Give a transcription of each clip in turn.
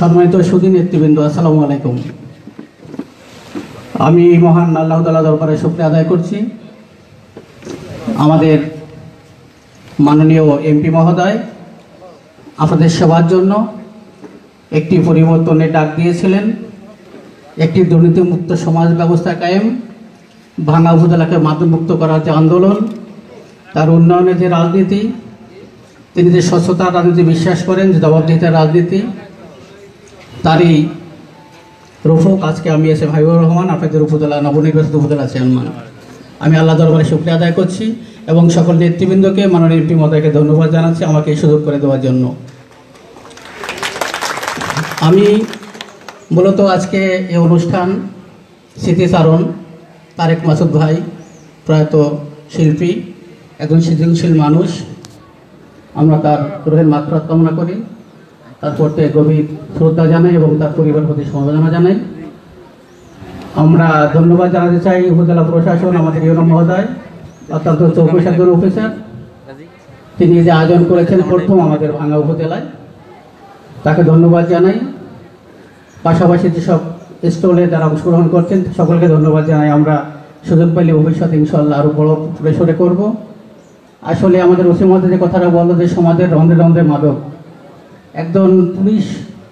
সম্মানিত সুদী নেতৃবৃন্দ, আসসালামু আলাইকুম। আমি মহান আল্লাহ তালা দরবারে শুক্রিয়া আদায় করছি। আমাদের মাননীয় এমপি মহোদয় আপনাদের সেবার জন্য একটি পরিবর্তনের ডাক দিয়েছিলেন। একটি দুর্নীতিমুক্ত সমাজ ব্যবস্থা কায়েম, ভাঙা উপজেলাকে মাদকমুক্ত করার যে আন্দোলন, তার উন্নয়নের যে রাজনীতি, তিনি যে স্বচ্ছতার রাজনীতি বিশ্বাস করেন, যে জবাবদিহিতার রাজনীতি তারই রফুক, আজকে আমি এসে ভাইবুর রহমান, আপনাদের উপজেলা নবনির্বাচিত উপজেলা চেয়ারম্যান। আমি আল্লাহ দরবারে শুক্রিয়া আদায় করছি এবং সকল নেতৃবৃন্দকে, মাননীয় এমপি মহোদয়কে ধন্যবাদ জানাচ্ছি আমাকে এই সুযোগ করে দেওয়ার জন্য। আমি মূলত আজকে এই অনুষ্ঠান স্মৃতিচারণ, তারেক মাসুদ ভাই প্রয়াত শিল্পী, একজন সৃজনশীল মানুষ। আমরা তার গ্রহের মাত্রা কামনা করি। তার প্রতি গভীর শ্রদ্ধা জানাই এবং তার পরিবার প্রতি সমবেদনা জানাই। আমরা ধন্যবাদ জানাতে চাই উপজেলা প্রশাসন, আমাদের ইউনো মহোদয়, অত্যন্ত চৌকস একজন অফিসার তিনি যে আয়োজন করেছেন প্রথম আমাদের ভাঙ্গা উপজেলায়। তাকে ধন্যবাদ জানাই। পাশাপাশি যেসব স্টলে যারা অংশগ্রহণ করছেন, সকলকে ধন্যবাদ জানাই। আমরা সুযোগ পাইলে ভবিষ্যতে ইনশাল্লাহ আরও বড় পরিসরে করব। আসলে আমাদের ওসি মধ্যে যে কথাটা বলল যে সমাজের রন্ধে রন্ধে মাদক একজন পুলিশ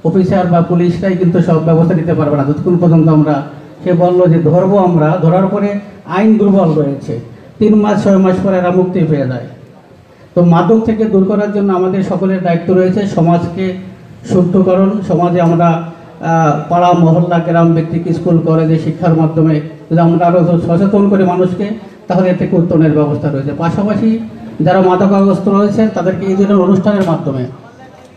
অফিসার বা পুলিশরাই কিন্তু সব ব্যবস্থা নিতে পারবে না। যতক্ষণ পর্যন্ত আমরা সে বলল যে ধরবো আমরা, ধরার পরে আইন দুর্বল রয়েছে। তিন মাস, ছয় মাস পরে এরা মুক্তি পেয়ে যায়। তো মাদক থেকে দূর করার জন্য আমাদের সকলের দায়িত্ব রয়েছে সমাজকে শুদ্ধকরণ। সমাজে আমরা পাড়া, মহল্লা, গ্রাম ভিত্তিক স্কুল, কলেজে শিক্ষার মাধ্যমে যদি আমরা আরও সচেতন করে মানুষকে, তাহলে এর থেকে ব্যবস্থা রয়েছে। পাশাপাশি যারা মাদকাগ্রস্ত রয়েছে, তাদেরকে এই ধরনের অনুষ্ঠানের মাধ্যমে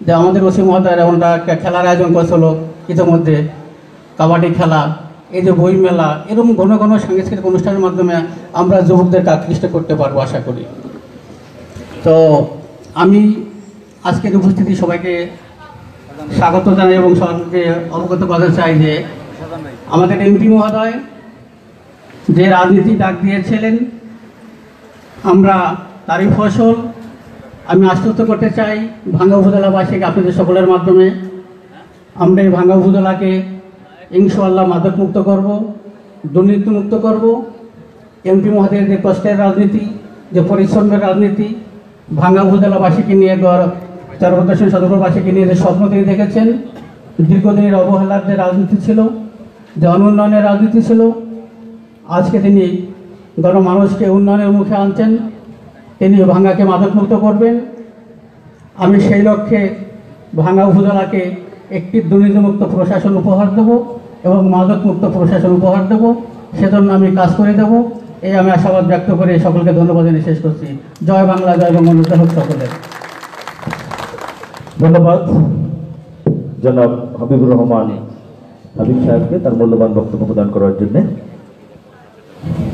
যে আমাদের ওসি মহোদয় এমনটা একটা খেলার আয়োজন করেছিল ইতিমধ্যে, কাবাডি খেলা, এই যে বই মেলা, এরকম ঘন ঘন সাংস্কৃতিক অনুষ্ঠানের মাধ্যমে আমরা যুবকদেরকে আকৃষ্ট করতে পারব আশা করি। তো আমি আজকের উপস্থিতি সবাইকে স্বাগত জানাই এবং সবাইকে অবগত করতে চাই যে আমাদের এমপি মহোদয় যে রাজনীতি ডাক দিয়েছিলেন, আমরা তারই ফসল। আমি আশ্বস্ত করতে চাই ভাঙ্গা উপজেলাবাসীকে আপনাদের সকলের মাধ্যমে। আমরা এই ভাঙ্গা উপজেলাকে ইনশাল্লাহ মাদক মুক্ত করব, দুর্নীতি মুক্ত করব। এমপি মহোদয়ের যে কষ্টের রাজনীতি, যে পরিশ্রমের রাজনীতি, ভাঙ্গা উপজেলাবাসীকে নিয়ে গড় চারপদর্শন সদরবাসীকে নিয়ে যে স্বপ্ন তিনি দেখেছেন, দীর্ঘদিনের অবহেলার যে রাজনীতি ছিল, যে অনুন্নয়নের রাজনীতি ছিল, আজকে তিনি গণমানুষকে উন্নয়নের মুখে আনছেন। তিনি ভাঙ্গাকে মাদকমুক্ত করবেন। আমি সেই লক্ষ্যে ভাঙ্গা উপজেলাকে একটি দুর্নীতিমুক্ত প্রশাসন উপহার দেব এবং মাদকমুক্ত প্রশাসন উপহার দেব। সেজন্য আমি কাজ করে দেব। এই আমি আশাবাদ ব্যক্ত করে সকলকে ধন্যবাদ জানিয়ে শেষ করছি। জয় বাংলা, জয় বঙ্গবন্ধু হোক সকলের ধন্যবাদ। জনাব হাবিবুর রহমান হাবিব সাহেবকে তার মূল্যবান বক্তব্য প্রদান করার জন্য।